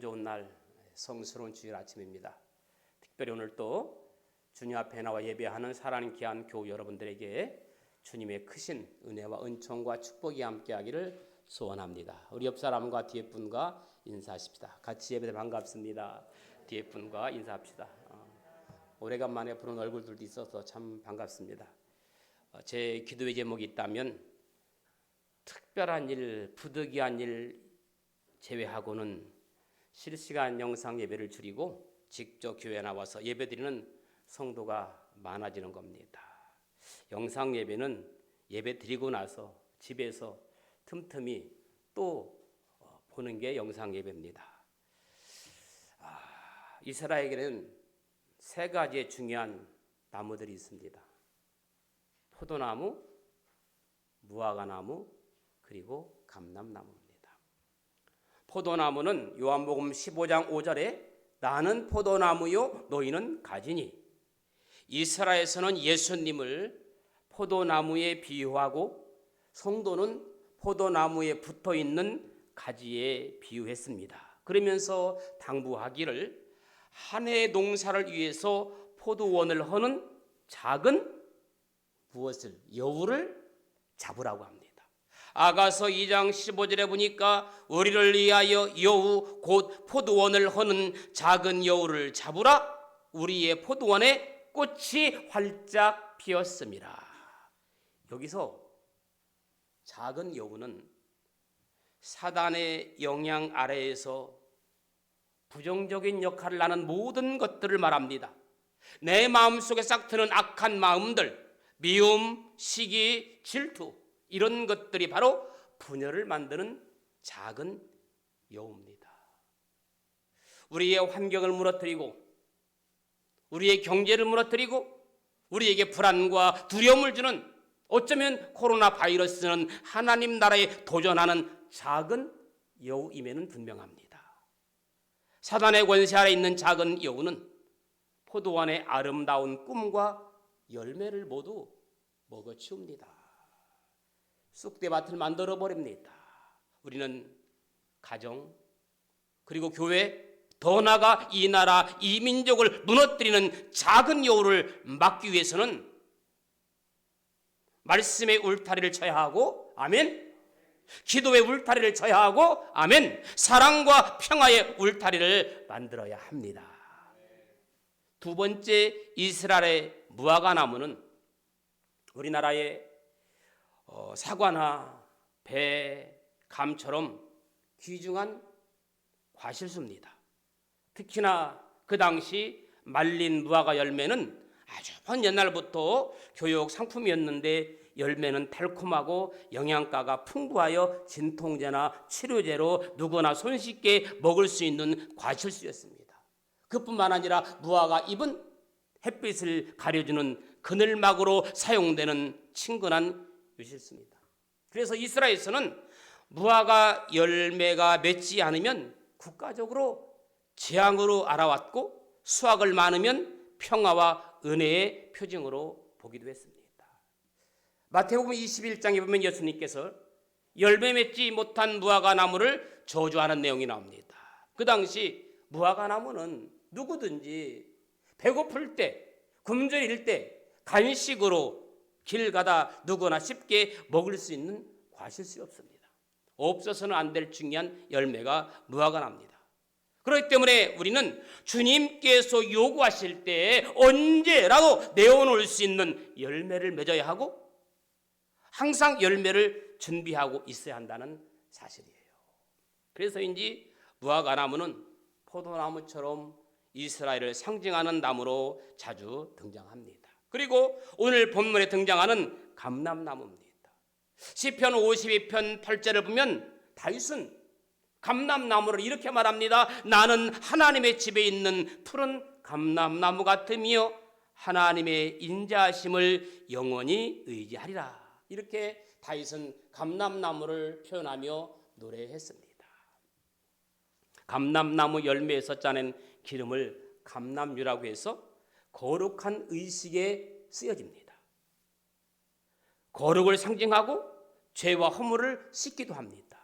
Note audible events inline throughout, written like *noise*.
좋은 날 성스러운 주일 아침입니다. 특별히 오늘 또 주님 앞에 나와 예배하는 사랑하는 귀한 교우 여러분들에게 주님의 크신 은혜와 은총과 축복이 함께하기를 소원합니다. 우리 옆 사람과 뒤에 분과 인사하십시다. 같이 예배 반갑습니다. 뒤에 분과 인사합시다. 어, 오래간만에 보는 얼굴들도 있어서 참 반갑습니다. 어, 제 기도의 제목이 있다면 특별한 일, 부득이한 일 제외하고는 실시간 영상 예배를 줄이고 직접 교회 나와서 예배드리는 성도가 많아지는 겁니다. 영상 예배는 예배 드리고 나서 집에서 틈틈이 또 어, 보는 게 영상 예배입니다. 아, 이스라엘에게는 세 가지의 중요한 나무들이 있습니다. 포도나무, 무화과나무, 그리고 감람나무입니다. 포도나무는 요한복음 15장 5절에 나는 포도나무요 너희는 가지니 이스라엘에서는 예수님을 포도나무에 비유하고 성도는 포도나무에 붙어 있는 가지에 비유했습니다. 그러면서 당부하기를 한 해의 농사를 위해서 포도원을 허는 작은 무엇을 여우를 잡으라고 합니다. 아가서 2장 15절에 보니까 우리를 위하여 여우 곧 포도원을 허는 작은 여우를 잡으라 우리의 포도원에 꽃이 활짝 피었습니다. 여기서 작은 여우는 사단의 영향 아래에서 부정적인 역할을 하는 모든 것들을 말합니다. 내 마음속에 싹 트는 악한 마음들, 미움, 시기, 질투, 이런 것들이 바로 분열을 만드는 작은 여우입니다. 우리의 환경을 무너뜨리고 우리의 경제를 무너뜨리고 우리에게 불안과 두려움을 주는 어쩌면 코로나 바이러스는 하나님 나라에 도전하는 작은 여우임에는 분명합니다. 사단의 권세 아래 있는 작은 여우는 포도원의 아름다운 꿈과 열매를 모두 먹어치웁니다. 쑥대밭을 만들어 버립니다. 우리는 가정 그리고 교회 더 나아가 이 나라 이 민족을 무너뜨리는 작은 여우를 막기 위해서는 말씀의 울타리를 쳐야 하고 아멘 기도의 울타리를 쳐야 하고 아멘 사랑과 평화의 울타리를 만들어야 합니다. 두 번째 이스라엘의 무화과 나무는 우리나라의 어, 사과나 배, 감처럼 귀중한 과실수입니다. 특히나 그 당시 말린 무화과 열매는 아주 먼 옛날부터 교육 상품이었는데 열매는 달콤하고 영양가가 풍부하여 진통제나 치료제로 누구나 손쉽게 먹을 수 있는 과실수였습니다. 그뿐만 아니라 무화과 잎은 햇빛을 가려주는 그늘막으로 사용되는 친근한 유실수입니다. 그래서 이스라엘에서는 무화과 열매가 맺지 않으면 국가적으로 재앙으로 알아왔고 수확을 많으면 평화와 은혜의 표징으로 보기도 했습니다. 마태복음 21장에 보면 예수님께서 열매 맺지 못한 무화과 나무를 저주하는 내용이 나옵니다. 그 당시 무화과 나무는 누구든지 배고플 때, 굶주릴 때 간식으로 길 가다 누구나 쉽게 먹을 수 있는 과실수였습니다. 없어서는 안 될 중요한 열매가 무화과 납니다. 그렇기 때문에 우리는 주님께서 요구하실 때 언제라도 내어놓을 수 있는 열매를 맺어야 하고 항상 열매를 준비하고 있어야 한다는 사실이에요. 그래서인지 무화과 나무는 포도나무처럼 이스라엘을 상징하는 나무로 자주 등장합니다. 그리고 오늘 본문에 등장하는 감람나무입니다. 시편 52편 8절을 보면 다윗은 감람나무를 이렇게 말합니다. 나는 하나님의 집에 있는 푸른 감람나무 같으며 하나님의 인자하심을 영원히 의지하리라. 이렇게 다윗은 감람나무를 표현하며 노래했습니다. 감람나무 열매에서 짜낸 기름을 감람유라고 해서 거룩한 의식에 쓰여집니다. 거룩을 상징하고 죄와 허물을 씻기도 합니다.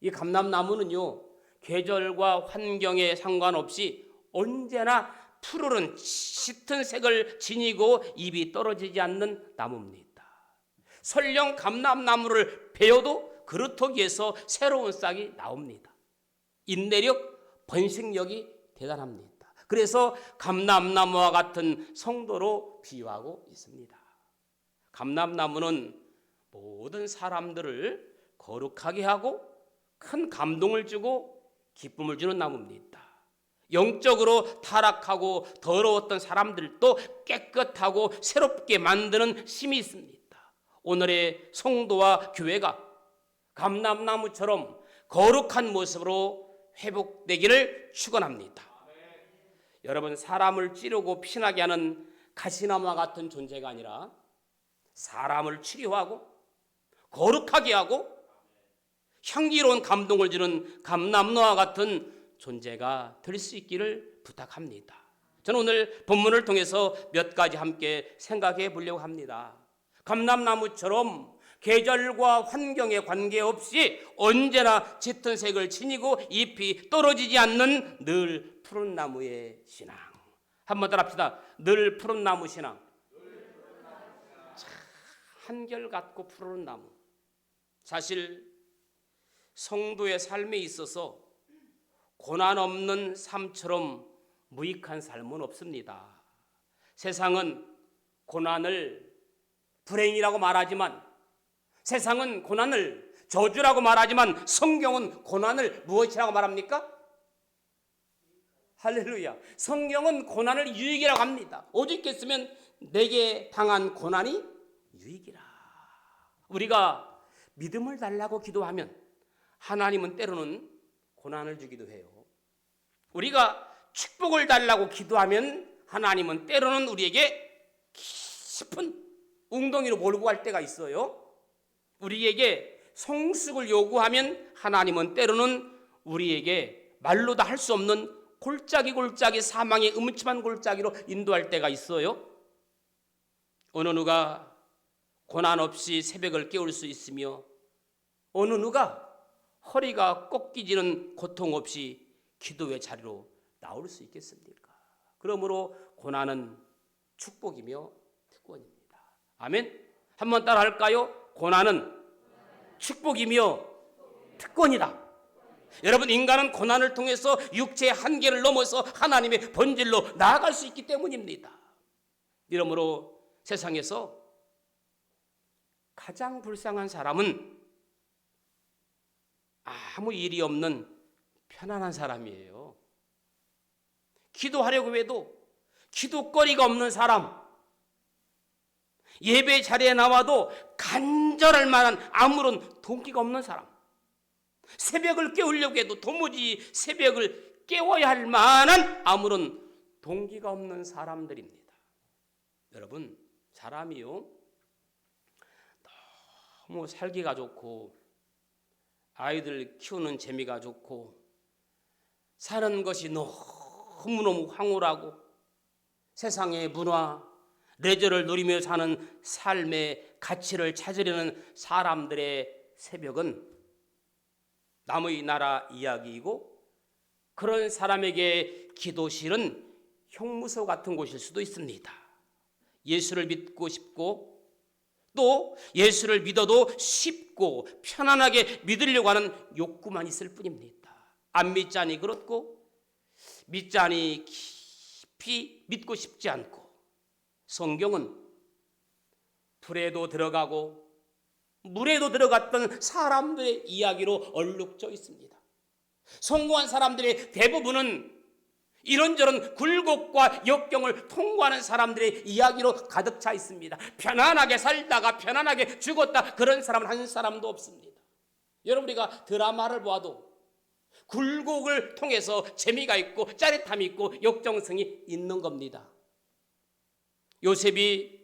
이 감람나무는요, 계절과 환경에 상관없이 언제나 푸르른 짙은 색을 지니고 잎이 떨어지지 않는 나무입니다. 설령 감람나무를 베어도 그루터기에서 새로운 싹이 나옵니다. 인내력, 번식력이 대단합니다. 그래서 감람나무와 같은 성도로 비유하고 있습니다. 감람나무는 모든 사람들을 거룩하게 하고 큰 감동을 주고 기쁨을 주는 나무입니다. 영적으로 타락하고 더러웠던 사람들도 깨끗하고 새롭게 만드는 힘이 있습니다. 오늘의 성도와 교회가 감람나무처럼 거룩한 모습으로 회복되기를 축원합니다. 여러분 사람을 찌르고 피나게 하는 가시나무와 같은 존재가 아니라 사람을 치료하고 거룩하게 하고 향기로운 감동을 주는 감남노와 같은 존재가 될 수 있기를 부탁합니다. 저는 오늘 본문을 통해서 몇 가지 함께 생각해 보려고 합니다. 감람나무처럼 계절과 환경에 관계없이 언제나 짙은 색을 지니고 잎이 떨어지지 않는 늘 푸른 나무의 신앙. 한번 따라합시다. 늘 푸른 나무 신앙. 참, 한결같고 푸른 나무. 사실 성도의 삶에 있어서 고난 없는 삶처럼 무익한 삶은 없습니다. 세상은 고난을 불행이라고 말하지만 세상은 고난을 저주라고 말하지만 성경은 고난을 무엇이라고 말합니까? 할렐루야. 성경은 고난을 유익이라고 합니다. 오직 했으면 내게 당한 고난이 유익이라. 우리가 믿음을 달라고 기도하면 하나님은 때로는 고난을 주기도 해요. 우리가 축복을 달라고 기도하면 하나님은 때로는 우리에게 깊은 웅덩이로 몰고 갈 때가 있어요. 우리에게 성숙을 요구하면 하나님은 때로는 우리에게 말로도 할수 없는 골짜기 골짜기 사망의 음침한 골짜기로 인도할 때가 있어요. 어느 누가 고난 없이 새벽을 깨울 수 있으며 어느 누가 허리가 꺾이지는 고통 없이 기도의 자리로 나올 수 있겠습니까? 그러므로 고난은 축복이며 특권입니다. 아멘. 한번 따라 할까요? 고난은 축복이며 특권이다. 여러분 인간은 고난을 통해서 육체의 한계를 넘어서 하나님의 본질로 나아갈 수 있기 때문입니다. 이러므로 세상에서 가장 불쌍한 사람은 아무 일이 없는 편안한 사람이에요. 기도하려고 해도 기도거리가 없는 사람, 예배 자리에 나와도 간절할 만한 아무런 동기가 없는 사람, 새벽을 깨우려고 해도 도무지 새벽을 깨워야 할 만한 아무런 동기가 없는 사람들입니다. 여러분, 사람이요. 너무 살기가 좋고, 아이들 키우는 재미가 좋고, 사는 것이 너무너무 황홀하고, 세상의 문화, 레저를 누리며 사는 삶의 가치를 찾으려는 사람들의 새벽은 남의 나라 이야기이고 그런 사람에게 기도실은 형무소 같은 곳일 수도 있습니다. 예수를 믿고 싶고 또 예수를 믿어도 쉽고 편안하게 믿으려고 하는 욕구만 있을 뿐입니다. 안 믿자니 그렇고 믿자니 깊이 믿고 싶지 않고 성경은 불에도 들어가고 물에도 들어갔던 사람들의 이야기로 얼룩져 있습니다. 성공한 사람들의 대부분은 이런저런 굴곡과 역경을 통과하는 사람들의 이야기로 가득 차 있습니다. 편안하게 살다가 편안하게 죽었다 그런 사람은 한 사람도 없습니다. 여러분 우리가 드라마를 보아도 굴곡을 통해서 재미가 있고 짜릿함이 있고 역정성이 있는 겁니다. 요셉이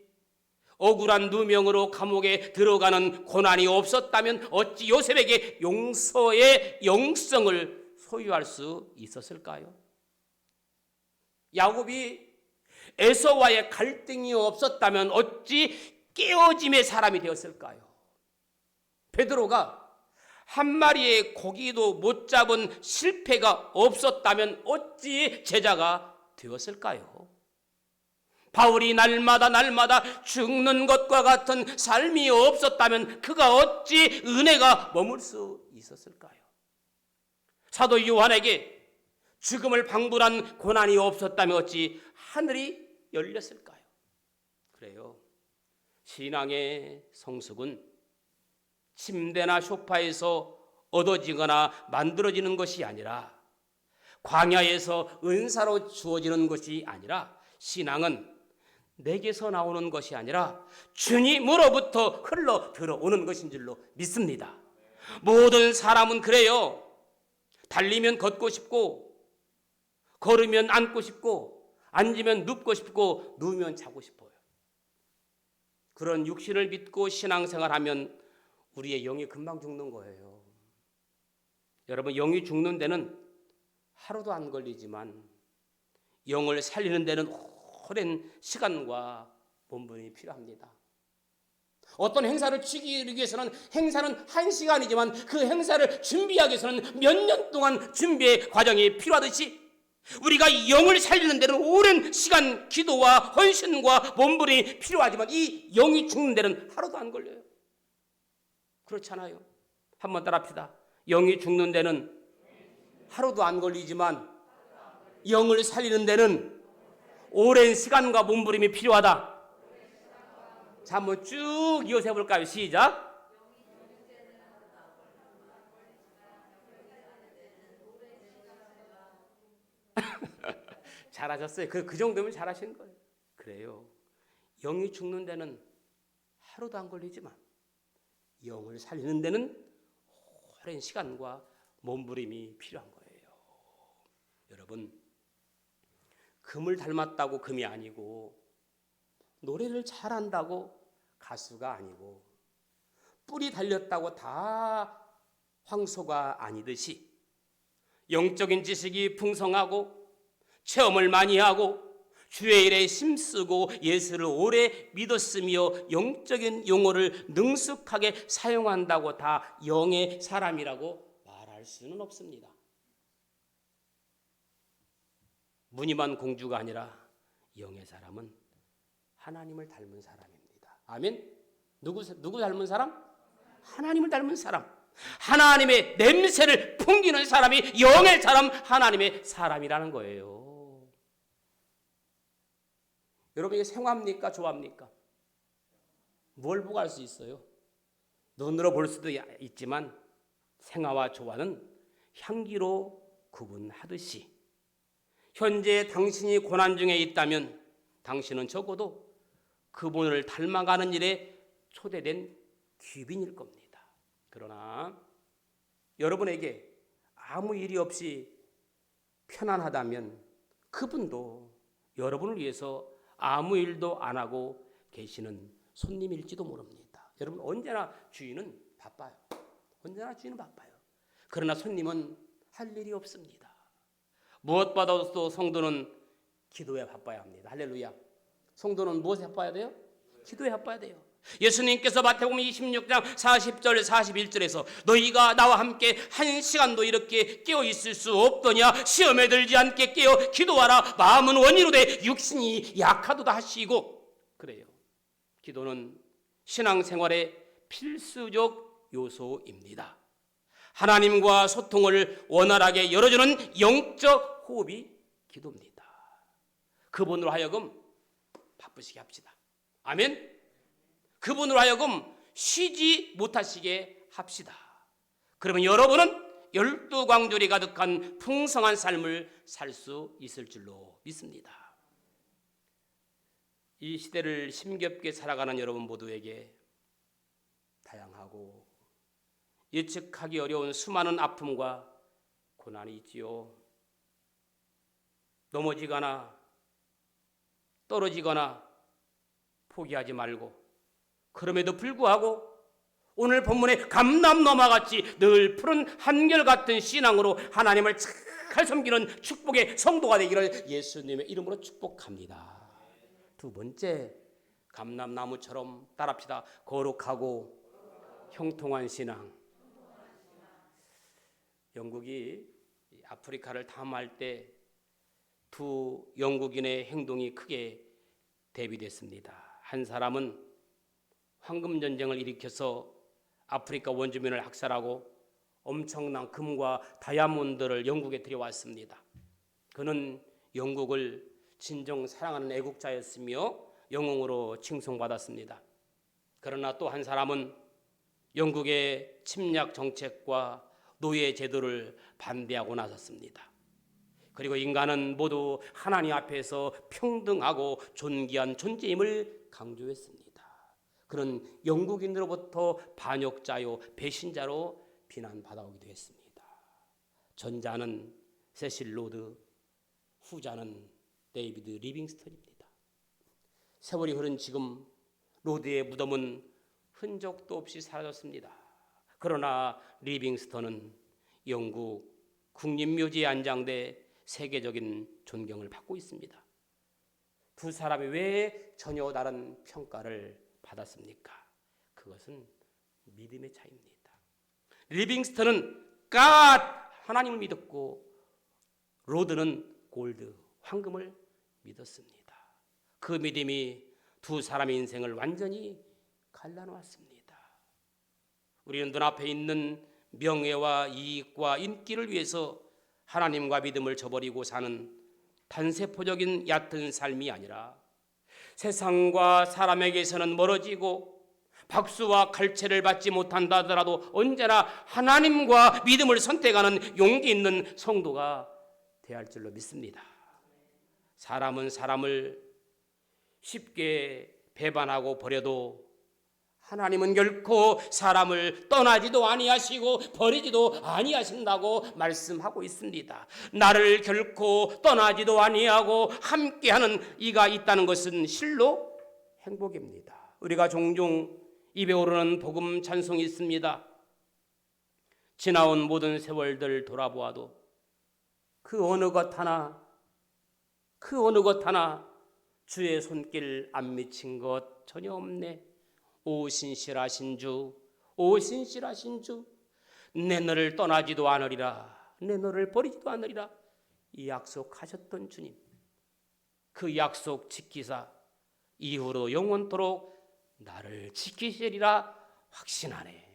억울한 누명으로 감옥에 들어가는 고난이 없었다면 어찌 요셉에게 용서의 영성을 소유할 수 있었을까요? 야곱이 에서와의 갈등이 없었다면 어찌 깨어짐의 사람이 되었을까요? 베드로가 한 마리의 고기도 못 잡은 실패가 없었다면 어찌 제자가 되었을까요? 바울이 날마다 날마다 죽는 것과 같은 삶이 없었다면 그가 어찌 은혜가 머물 수 있었을까요? 사도 요한에게 죽음을 방불한 고난이 없었다면 어찌 하늘이 열렸을까요? 그래요. 신앙의 성숙은 침대나 소파에서 얻어지거나 만들어지는 것이 아니라 광야에서 은사로 주어지는 것이 아니라 신앙은 내게서 나오는 것이 아니라 주님으로부터 흘러 들어오는 것인 줄로 믿습니다. 모든 사람은 그래요. 달리면 걷고 싶고, 걸으면 앉고 싶고, 앉으면 눕고 싶고, 누우면 자고 싶어요. 그런 육신을 믿고 신앙생활하면 우리의 영이 금방 죽는 거예요. 여러분, 영이 죽는 데는 하루도 안 걸리지만 영을 살리는 데는 오랜 시간과 본분이 필요합니다. 어떤 행사를 치기 위해서는 행사는 한 시간이지만 그 행사를 준비하기 위해서는 몇 년 동안 준비의 과정이 필요하듯이 우리가 영을 살리는 데는 오랜 시간 기도와 헌신과 몸부림이 필요하지만 이 영이 죽는 데는 하루도 안 걸려요. 그렇잖아요. 한번 따라합시다. 영이 죽는 데는 하루도 안 걸리지만 영을 살리는 데는 오랜 시간과 몸부림이 필요하다. 자, 한번 쭉 이어서 해볼까요? 시작. *laughs* 잘하셨어요. 그, 그 정도면 잘하신 거예요. 그래요. 영이 죽는 데는 하루도 안 걸리지만 영을 살리는 데는 오랜 시간과 몸부림이 필요한 거예요. 여러분, 금을 닮았다고 금이 아니고 노래를 잘한다고 가수가 아니고 뿔이 달렸다고 다 황소가 아니듯이 영적인 지식이 풍성하고 체험을 많이 하고 주의 일에 힘쓰고 예수를 오래 믿었으며 영적인 용어를 능숙하게 사용한다고 다 영의 사람이라고 말할 수는 없습니다. 무늬만 공주가 아니라 영의 사람은 하나님을 닮은 사람입니다. 아멘. 누구 누구 닮은 사람? 하나님을 닮은 사람. 하나님의 냄새를 풍기는 사람이 영의 사람, 하나님의 사람이라는 거예요. 여러분 이게 생화입니까? 조합니까? 뭘 보고 알 수 있어요? 눈으로 볼 수도 있지만 생화와 조화는 향기로 구분하듯이 현재 당신이 고난 중에 있다면 당신은 적어도 그분을 닮아가는 일에 초대된 귀빈일 겁니다. 그러나 여러분에게 아무 일이 없이 편안하다면 그분도 여러분을 위해서 아무 일도 안 하고 계시는 손님일지도 모릅니다. 여러분 언제나 주인은 바빠요. 언제나 주인은 바빠요. 그러나 손님은 할 일이 없습니다. 무엇보다도 성도는 기도에 바빠야 합니다. 할렐루야. 성도는 무엇에 바빠야 돼요? 기도에 바빠야 돼요. 예수님께서 마태복음 26장 40절 41절에서 너희가 나와 함께 한 시간도 이렇게 깨어 있을 수 없더냐 시험에 들지 않게 깨어 기도하라 마음은 원이로 돼 육신이 약하도다 하시고 그래요. 기도는 신앙생활의 필수적 요소입니다. 하나님과 소통을 원활하게 열어주는 영적 호흡이 기도입니다. 그분으로 하여금 바쁘시게 합시다. 아멘. 그분으로 하여금 쉬지 못하시게 합시다. 그러면 여러분은 열두 광절이 가득한 풍성한 삶을 살 수 있을 줄로 믿습니다. 이 시대를 힘겹게 살아가는 여러분 모두에게 다양하고 예측하기 어려운 수많은 아픔과 고난이 있지요. 넘어지거나 떨어지거나 포기하지 말고 그럼에도 불구하고 오늘 본문의 감남너마 같이 늘 푸른 한결같은 신앙으로 하나님을 잘 섬기는 축복의 성도가 되기를 예수님의 이름으로 축복합니다. 두 번째 감남나무처럼 따랍시다. 거룩하고 형통한 신앙. 영국이 이 아프리카를 탐할 때 두 영국인의 행동이 크게 대비됐습니다. 한 사람은 황금 전쟁을 일으켜서 아프리카 원주민을 학살하고 엄청난 금과 다이아몬드를 영국에 들여왔습니다. 그는 영국을 진정 사랑하는 애국자였으며 영웅으로 칭송받았습니다. 그러나 또 한 사람은 영국의 침략 정책과 노예 제도를 반대하고 나섰습니다. 그리고 인간은 모두 하나님 앞에서 평등하고 존귀한 존재임을 강조했습니다. 그는 영국인으로부터 반역자요 배신자로 비난받아오기도 했습니다. 전자는 세실 로드, 후자는 데이비드 리빙스턴입니다. 세월이 흐른 지금 로드의 무덤은 흔적도 없이 사라졌습니다. 그러나 리빙스턴은 영국 국립묘지에 안장돼 세계적인 존경을 받고 있습니다. 두 사람이 왜 전혀 다른 평가를 받았습니까? 그것은 믿음의 차이입니다. 리빙스턴은 갓 하나님을 믿었고 로드는 골드 황금을 믿었습니다. 그 믿음이 두 사람의 인생을 완전히 갈라놓았습니다. 우리는 눈앞에 있는 명예와 이익과 인기를 위해서 하나님과 믿음을 저버리고 사는 단세포적인 얕은 삶이 아니라 세상과 사람에게서는 멀어지고 박수와 갈채를 받지 못한다 하더라도 언제나 하나님과 믿음을 선택하는 용기 있는 성도가 되어야 할 줄로 믿습니다. 사람은 사람을 쉽게 배반하고 버려도 하나님은 결코 사람을 떠나지도 아니하시고 버리지도 아니하신다고 말씀하고 있습니다. 나를 결코 떠나지도 아니하고 함께하는 이가 있다는 것은 실로 행복입니다. 우리가 종종 입에 오르는 복음 찬송이 있습니다. 지나온 모든 세월들 돌아보아도 그 어느 것 하나 그 어느 것 하나 주의 손길 안 미친 것 전혀 없네. 오 신실하신 주, 오 신실하신 주, 내 너를 떠나지도 않으리라, 내 너를 버리지도 않으리라. 이 약속하셨던 주님, 그 약속 지키사 이후로 영원토록 나를 지키시리라 확신하네.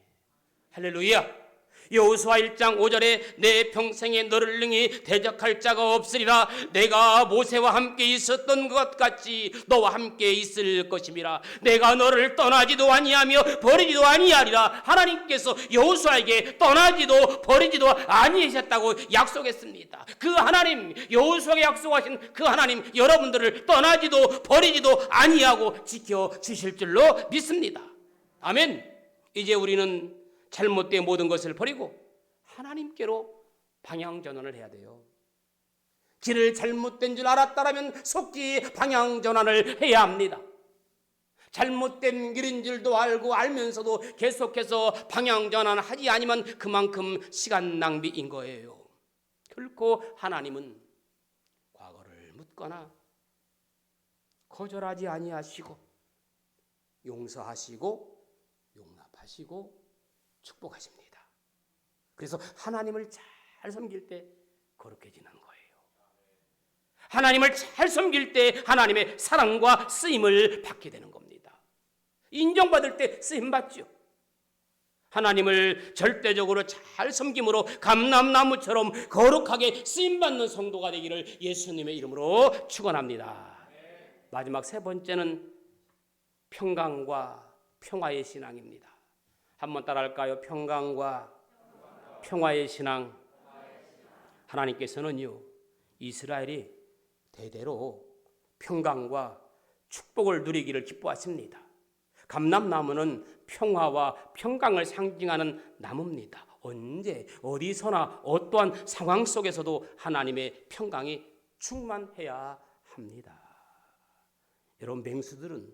할렐루야. 여호수아 1장 5절에 내 평생에 너를 능히 대적할 자가 없으리라. 내가 모세와 함께 있었던 것 같이 너와 함께 있을 것임이라 내가 너를 떠나지도 아니하며 버리지도 아니하리라. 하나님께서 여호수아에게 떠나지도 버리지도 아니하셨다고 약속했습니다. 그 하나님 여호수아에게 약속하신 그 하나님 여러분들을 떠나지도 버리지도 아니하고 지켜 주실 줄로 믿습니다. 아멘. 이제 우리는 잘못된 모든 것을 버리고 하나님께로 방향 전환을 해야 돼요. 길을 잘못된 줄 알았다라면 속히 방향 전환을 해야 합니다. 잘못된 길인 줄도 알고 알면서도 계속해서 방향 전환을 하지 아니면 그만큼 시간 낭비인 거예요. 결코 하나님은 과거를 묻거나 거절하지 아니하시고 용서하시고 용납하시고 축복하십니다. 그래서 하나님을 잘 섬길 때 거룩해지는 거예요. 하나님을 잘 섬길 때 하나님의 사랑과 쓰임을 받게 되는 겁니다. 인정받을 때 쓰임 받죠. 하나님을 절대적으로 잘 섬김으로 감람나무처럼 거룩하게 쓰임 받는 성도가 되기를 예수님의 이름으로 축원합니다. 마지막 세 번째는 평강과 평화의 신앙입니다. 한번 따라할까요? 평강과 평화의 신앙. 하나님께서는요, 이스라엘이 대대로 평강과 축복을 누리기를 기뻐하십니다. 감람나무는 평화와 평강을 상징하는 나무입니다. 언제, 어디서나 어떠한 상황 속에서도 하나님의 평강이 충만해야 합니다. 여러분, 맹수들은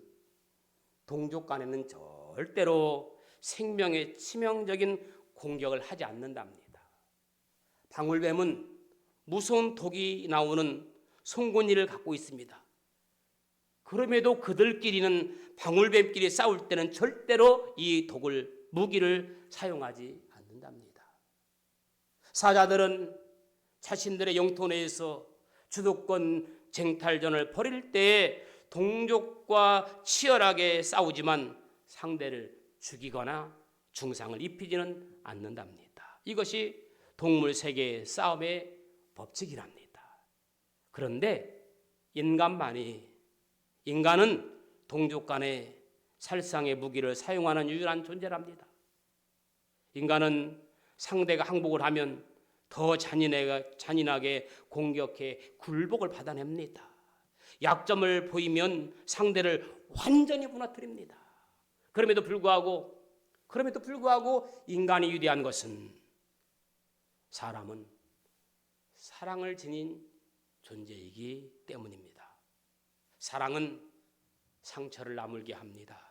동족 간에는 절대로 생명에 치명적인 공격을 하지 않는답니다. 방울뱀은 무서운 독이 나오는 송곳니를 갖고 있습니다. 그럼에도 그들끼리는 방울뱀끼리 싸울 때는 절대로 이 독을 무기를 사용하지 않는답니다. 사자들은 자신들의 영토 내에서 주도권 쟁탈전을 벌일 때 동족과 치열하게 싸우지만 상대를 죽이거나 중상을 입히지는 않는답니다. 이것이 동물 세계의 싸움의 법칙이랍니다. 그런데 인간만이 인간은 동족 간의 살상의 무기를 사용하는 유일한 존재랍니다. 인간은 상대가 항복을 하면 더 잔인하게, 공격해 굴복을 받아냅니다. 약점을 보이면 상대를 완전히 무너뜨립니다. 그럼에도 불구하고 그럼에도 불구하고 인간이 위대한 것은 사람은 사랑을 지닌 존재이기 때문입니다. 사랑은 상처를 나물게 합니다.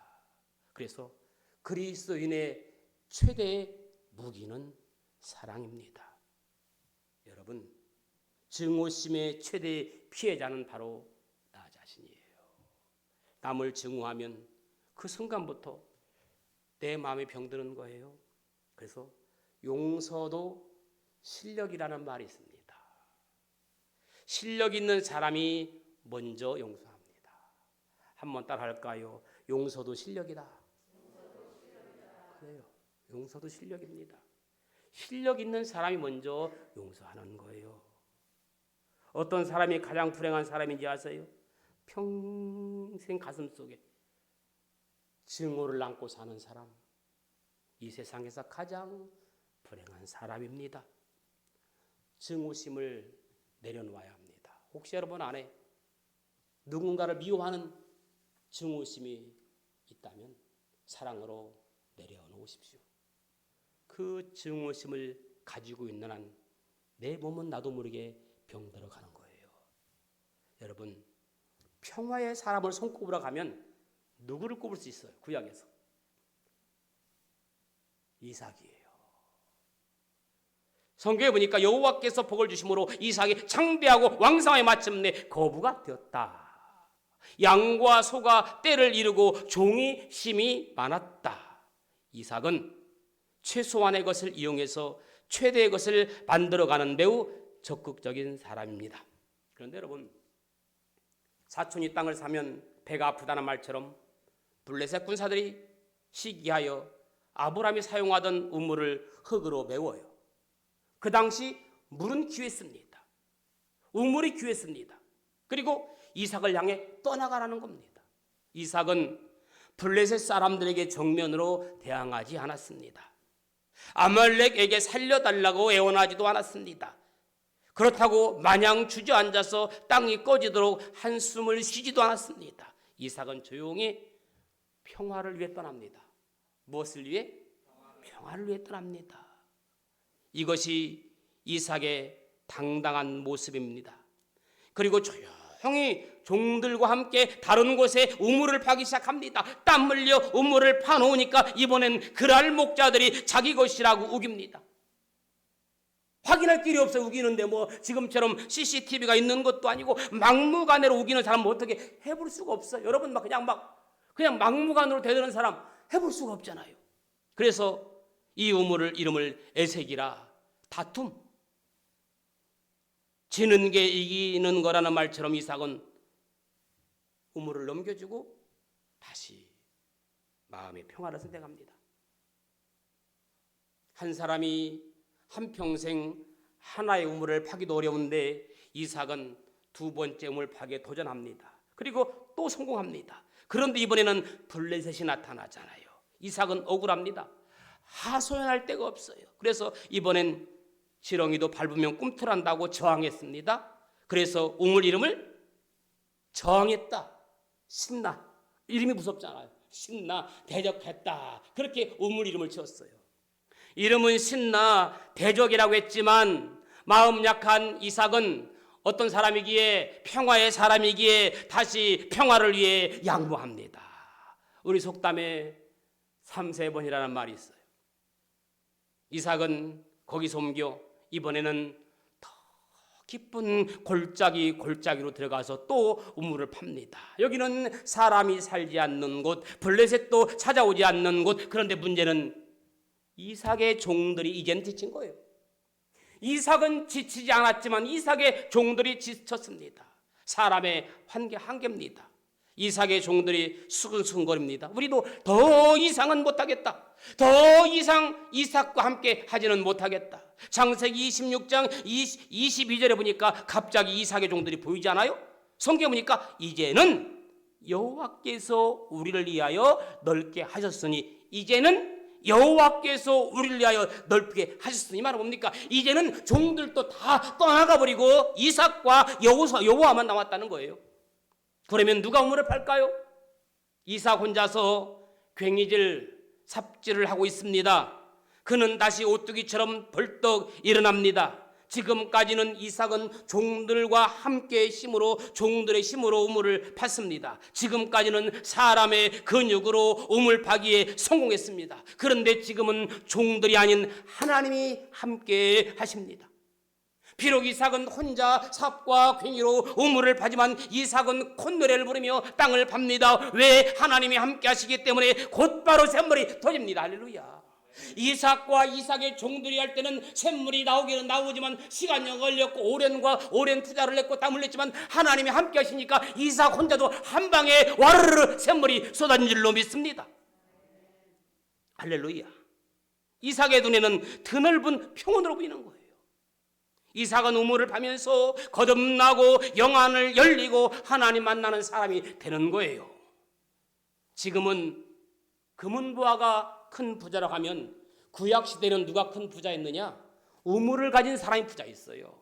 그래서 그리스도인의 최대의 무기는 사랑입니다. 여러분, 증오심의 최대 피해자는 바로 나 자신이에요. 남을 증오하면 그 순간부터 내 마음에 병드는 거예요. 그래서 용서도 실력이라는 말이 있습니다. 실력 있는 사람이 먼저 용서합니다. 한번 따라 할까요? 용서도 실력이다. 그래요. 용서도 실력입니다. 실력 있는 사람이 먼저 용서하는 거예요. 어떤 사람이 가장 불행한 사람인지 아세요? 평생 가슴 속에 증오를 안고 사는 사람. 이 세상에서 가장 불행한 사람입니다. 증오심을 내려놓아야 합니다. 혹시 여러분 안에 누군가를 미워하는 증오심이 있다면 사랑으로 내려놓으십시오. 그 증오심을 가지고 있는 한 내 몸은 나도 모르게 병들어 가는 거예요. 여러분 평화의 사람을 손꼽으러 가면 누구를 꼽을 수 있어요? 구약에서 이삭이에요. 성경에 보니까 여호와께서 복을 주심으로 이삭이 창대하고 왕성하게 마침내 거부가 되었다. 양과 소가 때를 이루고 종이 심이 많았다. 이삭은 최소한의 것을 이용해서 최대의 것을 만들어가는 매우 적극적인 사람입니다. 그런데 여러분 사촌이 땅을 사면 배가 아프다는 말처럼 블레셋 군사들이 시기하여 아브라함이 사용하던 우물을 흙으로 메워요. 그 당시 물은 귀했습니다. 우물이 귀했습니다. 그리고 이삭을 향해 떠나가라는 겁니다. 이삭은 블레셋 사람들에게 정면으로 대항하지 않았습니다. 아말렉에게 살려달라고 애원하지도 않았습니다. 그렇다고 마냥 주저앉아서 땅이 꺼지도록 한숨을 쉬지도 않았습니다. 이삭은 조용히 평화를 위해 떠납니다. 무엇을 위해? 평화를 위해 떠납니다. 이것이 이삭의 당당한 모습입니다. 그리고 조용히 종들과 함께 다른 곳에 우물을 파기 시작합니다. 땀 흘려 우물을 파놓으니까 이번엔 그랄 목자들이 자기 것이라고 우깁니다. 확인할 길이 없어 우기는데 뭐 지금처럼 CCTV가 있는 것도 아니고 막무가내로 우기는 사람은 어떻게 해볼 수가 없어요. 여러분 막 그냥 막 그냥 막무가내로 대드는 사람 해볼 수가 없잖아요. 그래서 이 우물을 이름을 에색이라 다툼 지는 게 이기는 거라는 말처럼 이삭은 우물을 넘겨주고 다시 마음의 평화를 선택합니다. 한 사람이 한 평생 하나의 우물을 파기도 어려운데 이삭은 두 번째 우물 파기에 도전합니다. 그리고 또 성공합니다. 그런데 이번에는 블레셋이 나타나잖아요. 이삭은 억울합니다. 하소연할 데가 없어요. 그래서 이번엔 지렁이도 밟으면 꿈틀한다고 저항했습니다. 그래서 우물 이름을 저항했다. 신나. 이름이 무섭잖아요. 신나 대적했다. 그렇게 우물 이름을 지었어요. 이름은 신나 대적이라고 했지만 마음 약한 이삭은 어떤 사람이기에 평화의 사람이기에 다시 평화를 위해 양보합니다. 우리 속담에 3, 3번이라는 말이 있어요. 이삭은 거기서 옮겨 이번에는 더 깊은 골짜기 골짜기로 들어가서 또 우물을 팝니다. 여기는 사람이 살지 않는 곳, 블레셋도 찾아오지 않는 곳. 그런데 문제는 이삭의 종들이 이젠 지친 거예요. 이삭은 지치지 않았지만 이삭의 종들이 지쳤습니다. 사람의 한계 한계입니다. 이삭의 종들이 수근수근거립니다. 우리도 더 이상은 못하겠다. 더 이상 이삭과 함께 하지는 못하겠다. 창세기 26장 22절에 보니까 갑자기 이삭의 종들이 보이지 않아요? 성경 보니까 이제는 여호와께서 우리를 위하여 넓게 하셨으니 이제는 여호와께서 우리를 위하여 넓게 하셨으니 말은 뭡니까? 이제는 종들도 다 떠나가 버리고 이삭과 여호사 여호와만 남았다는 거예요. 그러면 누가 우물을 팔까요? 이삭 혼자서 괭이질 삽질을 하고 있습니다. 그는 다시 오뚜기처럼 벌떡 일어납니다. 지금까지는 이삭은 종들과 함께 힘으로 종들의 힘으로 우물을 팠습니다. 지금까지는 사람의 근육으로 우물 파기에 성공했습니다. 그런데 지금은 종들이 아닌 하나님이 함께 하십니다. 비록 이삭은 혼자 삽과 괭이로 우물을 파지만 이삭은 콧노래를 부르며 땅을 팝니다. 왜 하나님이 함께 하시기 때문에 곧바로 샘물이 터집니다. 할렐루야. 이삭과 이삭의 종들이 할 때는 샘물이 나오기는 나오지만 시간이 걸렸고 오랜과 오랜 투자를 했고 땀을 냈지만 하나님이 함께 하시니까 이삭 혼자도 한 방에 와르르 샘물이 쏟아진 줄로 믿습니다. 할렐루야. 이삭의 눈에는 드넓은 평원으로 보이는 거예요. 이삭은 우물을 파면서 거듭나고 영안을 열리고 하나님 만나는 사람이 되는 거예요. 지금은 금은부하가 큰 부자라고 하면 구약 시대는 누가 큰 부자였느냐? 우물을 가진 사람이 부자였어요.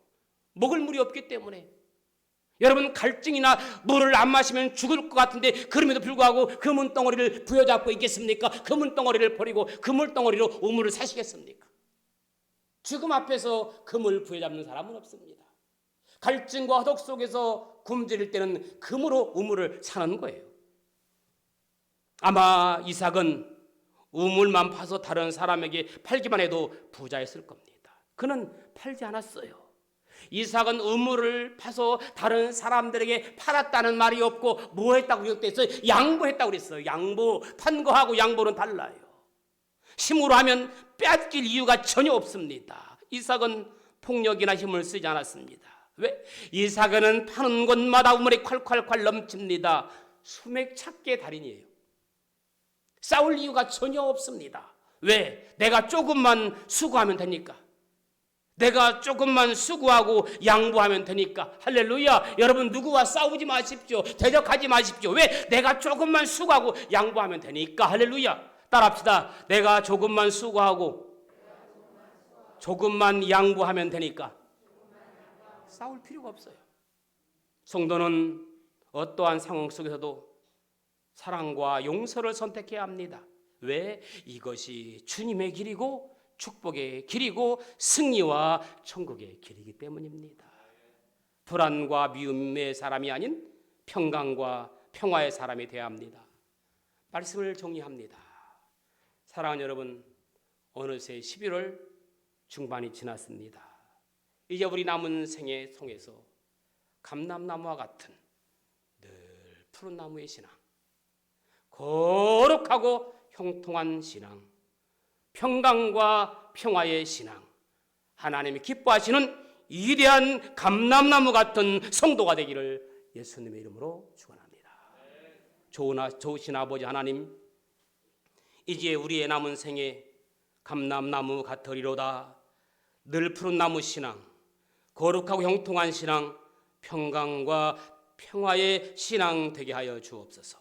먹을 물이 없기 때문에 여러분 갈증이나 물을 안 마시면 죽을 것 같은데 그럼에도 불구하고 금은 덩어리를 부여잡고 있겠습니까? 금은 덩어리를 버리고 그물 덩어리로 우물을 사시겠습니까? 죽음 앞에서 금을 부여잡는 사람은 없습니다. 갈증과 허덕 속에서 굶주릴 때는 금으로 우물을 사는 거예요. 아마 이삭은 우물만 파서 다른 사람에게 팔기만 해도 부자였을 겁니다. 그는 팔지 않았어요. 이삭은 우물을 파서 다른 사람들에게 팔았다는 말이 없고 뭐 했다고 기억됐어요? 양보했다고 그랬어요. 양보. 판 거하고 양보는 달라요. 힘으로 하면 빼앗길 이유가 전혀 없습니다. 이삭은 폭력이나 힘을 쓰지 않았습니다. 왜? 이삭은 파는 곳마다 우물이 콸콸콸 넘칩니다. 수맥 찾기의 달인이에요. 싸울 이유가 전혀 없습니다. 왜? 내가 조금만 수고하면 되니까. 내가 조금만 수고하고 양보하면 되니까. 할렐루야. 여러분 누구와 싸우지 마십시오. 대적하지 마십시오. 왜? 내가 조금만 수고하고 양보하면 되니까. 할렐루야. 따라합시다. 내가 조금만 수고하고 조금만 양보하면 되니까. 싸울 필요가 없어요. 성도는 어떠한 상황 속에서도 사랑과 용서를 선택해야 합니다. 왜? 이것이 주님의 길이고 축복의 길이고 승리와 천국의 길이기 때문입니다. 불안과 미움의 사람이 아닌 평강과 평화의 사람이 되어야 합니다. 말씀을 정리합니다. 사랑하는 여러분, 어느새 11월 중반이 지났습니다. 이제 우리 남은 생애 통해서 감람나무와 같은 늘 푸른 나무의 신앙, 거룩하고 형통한 신앙, 평강과 평화의 신앙, 하나님이 기뻐하시는 위대한 감람나무 같은 성도가 되기를 예수님의 이름으로 축원합니다. 좋은 아, 좋으신 아버지 하나님, 이제 우리의 남은 생에 감람나무 같으리로다. 늘 푸른 나무 신앙, 거룩하고 형통한 신앙, 평강과 평화의 신앙 되게 하여 주옵소서.